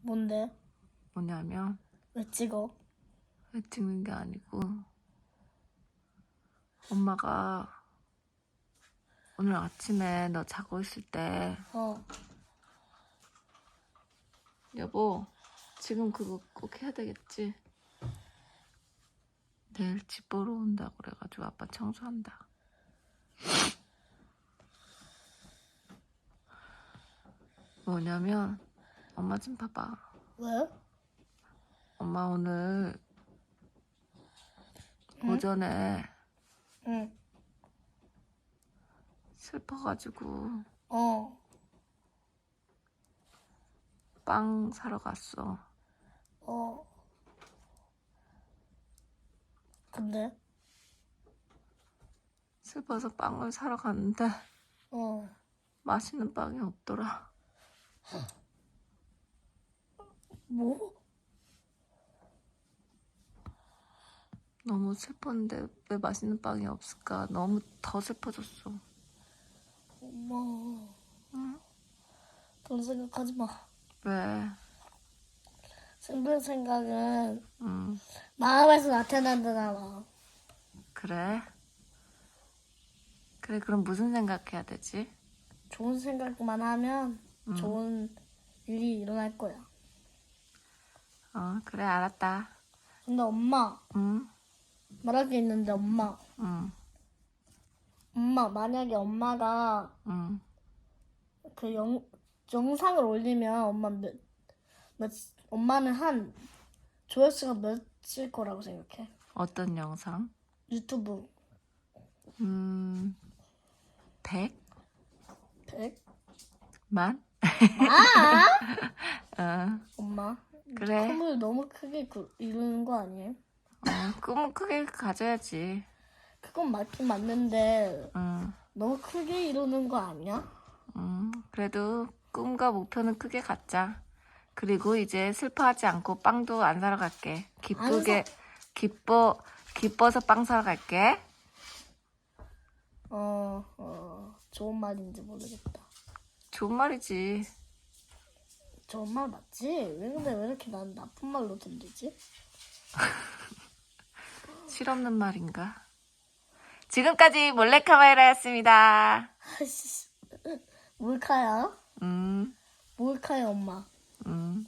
뭔데? 뭐냐면 왜 찍어? 왜 찍는 게 아니고 엄마가 오늘 아침에 너 자고 있을 때 어. 여보 지금 그거 꼭 해야 되겠지? 내일 집 보러 온다고 그래가지고 아빠 청소한다. 뭐냐면 엄마 좀 봐봐. 왜? 엄마 오늘 응? 오전에 응. 슬퍼가지고 어. 빵 사러 갔어. 어. 근데? 슬퍼서 빵을 사러 갔는데 어. 맛있는 빵이 없더라. 뭐? 너무 슬펐는데 왜 맛있는 빵이 없을까? 너무 더 슬퍼졌어. 엄마. 응? 그런 생각하지 마. 왜? 슬픈 생각은 응, 마음에서 나타난다잖아. 그래? 그래, 그럼 무슨 생각해야 되지? 좋은 생각만 하면 응. 좋은 일이 일어날 거야. 어, 그래, 알았다. 근데 엄마, 응, 말할 게 있는데 엄마. 응, 엄마, 만약에 엄마가 응. 그 영, 영상을 올리면 엄마 몇, 몇, 엄마는 한 조회수가 몇일 거라고 생각해? 어떤 영상? 유튜브 음, 100? 100? 만? 아! 어, 엄마, 그래. 꿈을 너무 크게 그, 이루는 거 아니에요? 어, 꿈은 크게 가져야지. 그건 맞긴 맞는데 응, 너무 크게 이루는 거 아니야? 응. 그래도 꿈과 목표는 크게 갖자. 그리고 이제 슬퍼하지 않고 빵도 안 사러 갈게. 기쁘게, 기뻐, 기뻐서 빵 사러 갈게. 어, 어, 좋은 말인지 모르겠다. 좋은 말이지. 좋은 말 맞지? 왜 근데 왜 이렇게 난 나쁜 말로 들리지? 실없는 말인가? 지금까지 몰래카메라였습니다. 아이씨, 몰카야? 음, 몰카야 엄마. 음.